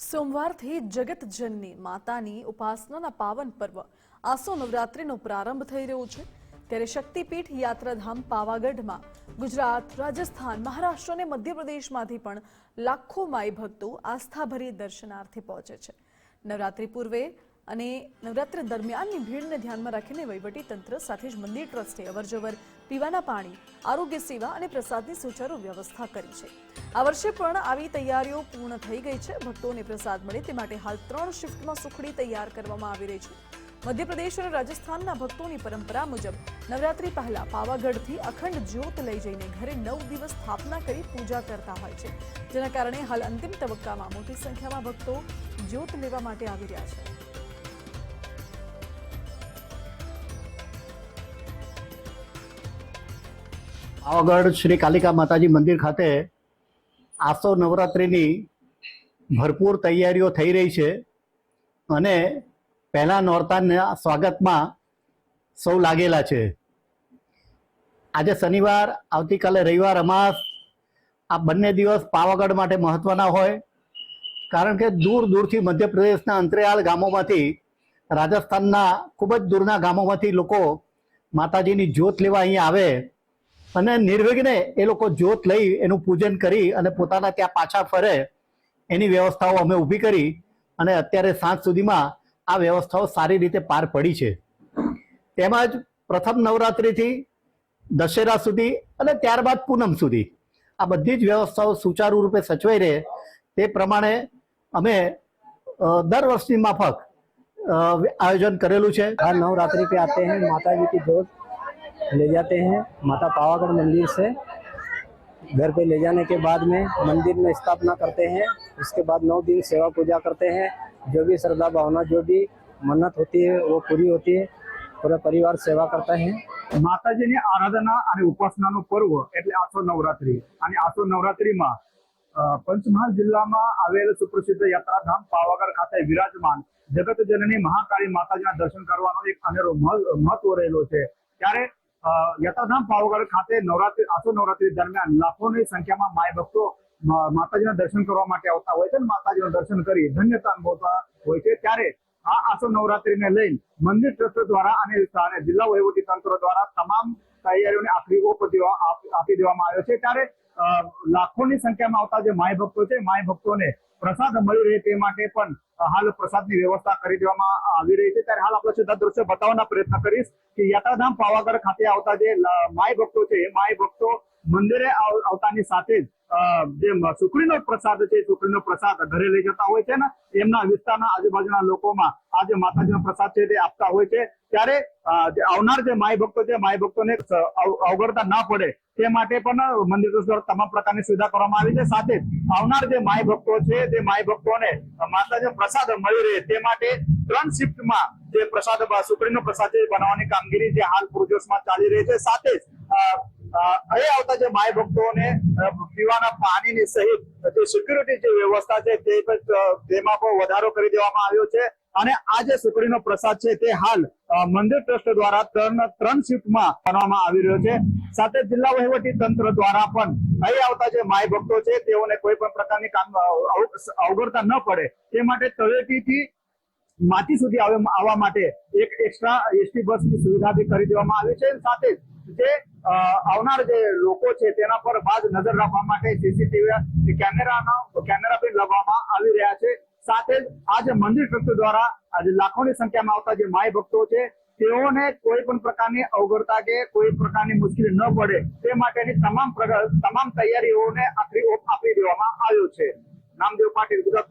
સોમવારથી જગતજનની માતાની ઉપાસનાના પાવન પર્વ. આસો નવરાત્રિનો પ્રારંભ થઈ રહ્યો છે. ત્યારે શક્તિપીઠ યાત્રાધામ પાવાગઢમાં ગુજરાત, રાજસ્થાન, મહારાષ્ટ્ર અને મધ્યપ્રદેશમાંથી પણ લાખો માઈ ભક્તો આસ્થાભરી દર્શનાર્થે પહોંચે છે. નવરાત્રિ પૂર્વે અને નવરાત્રિ દરમિયાનની ભીડને ધ્યાનમાં રાખીને વહીવટી તંત્ર સાથે જ મંદિર ટ્રસ્ટે અવરજવર પીવાના પાણી આરોગ્ય સેવા અને પ્રસાદની સુચારુ વ્યવસ્થા કરી છે. આ વર્ષે પણ આવી તૈયારીઓ પૂર્ણ થઈ ગઈ છે. ભક્તોને પ્રસાદ મળે તે માટે હાલ ત્રણ શિફ્ટમાં સુખડી તૈયાર કરવામાં આવી રહી છે. મધ્યપ્રદેશ અને રાજસ્થાનના ભક્તોની પરંપરા મુજબ નવરાત્રી પહેલા પાવાગઢથી અખંડ જ્યોત લઈ જઈને ઘરે નવ દિવસ સ્થાપના કરી પૂજા કરતા હોય છે. જેના કારણે હાલ અંતિમ તબક્કામાં મોટી સંખ્યામાં ભક્તો જ્યોત લેવા માટે આવી રહ્યા છે. પાવાગઢ શ્રી કાલિકા માતાજી મંદિર ખાતે આસો નવરાત્રિની ભરપૂર તૈયારીઓ થઈ રહી છે અને પહેલાં નોરતાના સ્વાગતમાં સૌ લાગેલા છે. આજે શનિવાર, આવતીકાલે રવિવાર અમાસ. આ બંને દિવસ પાવાગઢ માટે મહત્ત્વના હોય, કારણ કે દૂર દૂરથી મધ્યપ્રદેશના અંતરિયાળ ગામોમાંથી, રાજસ્થાનના ખૂબ જ દૂરના ગામોમાંથી લોકો માતાજીની જ્યોત લેવા અહીંયા આવે. અને નિર્વિઘ્ને એ લોકો જોત લઈ એનું પૂજન કરી અને પોતાના ત્યાં પાછા ફરે, એની વ્યવસ્થાઓ અમે ઊભી કરી અને અત્યારે સાંજ સુધીમાં આ વ્યવસ્થાઓ સારી રીતે પાર પડી છે. તેમજ પ્રથમ નવરાત્રિથી દશેરા સુધી અને ત્યારબાદ પૂનમ સુધી આ બધી જ વ્યવસ્થાઓ સુચારુ રૂપે સચવાઈ રહે. તે પ્રમાણે અમે દર વર્ષની માફક આયોજન કરેલું છે. આ નવરાત્રિ પે આતે હૈ માતાજી કી જોત ले जाते हैं माता पावागढ़ मंदिर से घर पे ले जाने के बाद में मंदिर में स्थापना करते हैं उसके बाद नौ दिन सेवा पूजा करते हैं जो भी श्रद्धा भावना जो भी मन्नत होती है वो पूरी होती है पूरा परिवार सेवा करता है માતાજીની આરાધના અને ઉપાસનાનો પર્વ એટલે આસો નવરાત્રી અને આસો નવરાત્રીમાં અ, પંચમહાલ જિલ્લામાં આવેલ સુપ્રસિદ્ધ યાત્રાધામ પાવાગઢ ખાતે વિરાજમાન જગત જનની મહાકાળી માતાજીના દર્શન કરવાનો એક અનેરો મહ- મહત્વ રહેલો છે ત્યારે અ, યાત્રાધામ પાવાગઢ ખાતે નવરાત્રી, આસો નવરાત્રી દરમિયાન લાખોની સંખ્યામાં માય ભક્તો માતાજીના દર્શન કરવા માટે આવતા હોય છે માતાજીનું દર્શન કરી ધન્યતા અનુભવતા હોય છે. ત્યારે આ આસો નવરાત્રીને લઈને મંદિર ટ્રસ્ટ દ્વારા અને જિલ્લા વહીવટી તંત્ર દ્વારા તમામ તૈયારીઓને આખરી ઓપ આપી દેવામાં આવ્યો છે. ત્યારે લાખોની સંખ્યામાં આવતા જે માય ભક્તો છે, માય ભક્તોને પ્રસાદ મળી રહે તે માટે પણ હાલ પ્રસાદની વ્યવસ્થા કરી દેવામાં આવી રહી છે. ત્યારે હાલ આપણે સીધા દ્રશ્ય બતાવવાના પ્રયત્ન કરીશ કે યાત્રાધામ પાવાગઢ ખાતે આવતા જે માય ભક્તો છે, એ માય ભક્તો મંદિરે આવ- આવતાની સાથે જ જે સુખડીનો પ્રસાદ છે, સુખડીનો પ્રસાદ ઘરે લઈ જતા હોય છે ને, એમના વિસ્તારના આજુબાજુના લોકોમાં આ જે માતાજીનો પ્રસાદ છે તે આપતા હોય છે. ત્યારે આવનાર જે માય ભક્તો છે, માય ભક્તોને અવગણતા ના પડે તે માટે પણ મંદિર દ્વારા તમામ પ્રકારની સુવિધા કરવામાં આવી છે. સાથે આવનાર જે માય ભક્તો છે, તે માય ભક્તોને માતાજીનો પ્રસાદ મળી રહે તે માટે ત્રણ શિફ્ટમાં જે પ્રસાદ, સુખડીનો પ્રસાદ છે બનાવવાની કામગીરી જે હાલ પૂરજોશમાં ચાલી રહી છે. સાથે જ અહીં આવતા જે માય ભક્તોને પીવાના પાણીની સહિત જે સિક્યુરિટી જે વ્યવસ્થા છે તેમાં પણ વધારો કરી દેવામાં આવ્યો છે. અને આ જે સુખડીનો પ્રસાદ છે તે હાલ મંદિર ટ્રસ્ટ દ્વારા ત્રણ ત્રણ શિફ્ટમાં કરવામાં આવી રહ્યો છે. સાથે જિલ્લા વહીવટી તંત્ર દ્વારા પણ અહીં આવતા જે માય ભક્તો છે તેઓને કોઈ પણ પ્રકારની કામ અવગણતા ન પડે. તે માટે તળેટીથી માટી સુધી આવવા માટે એક એક્સ્ટ્રા એસટી બસની સુવિધા બી કરી દેવામાં આવી છે. સાથે જ આવનાર જે લોકો છે તેના પર બાજ નજર રાખવા માટે સીસીટીવી કેમેરાનો, કેમેરા પણ લગાવવામાં આવી રહ્યા છે. સાથે જ આજે મંદિર ટ્રસ્ટ દ્વારા આજે લાખોની સંખ્યામાં આવતા જે માય ભક્તો છે, તેઓને કોઈ પણ પ્રકારની અવગણતા કે કોઈ પ્રકારની મુશ્કેલી ન પડે તે માટેની તમામ તમામ તૈયારીઓને આખરી ઓપ આપી દેવામાં આવ્યો છે. નામદેવ પાટીલ, ગુજરાત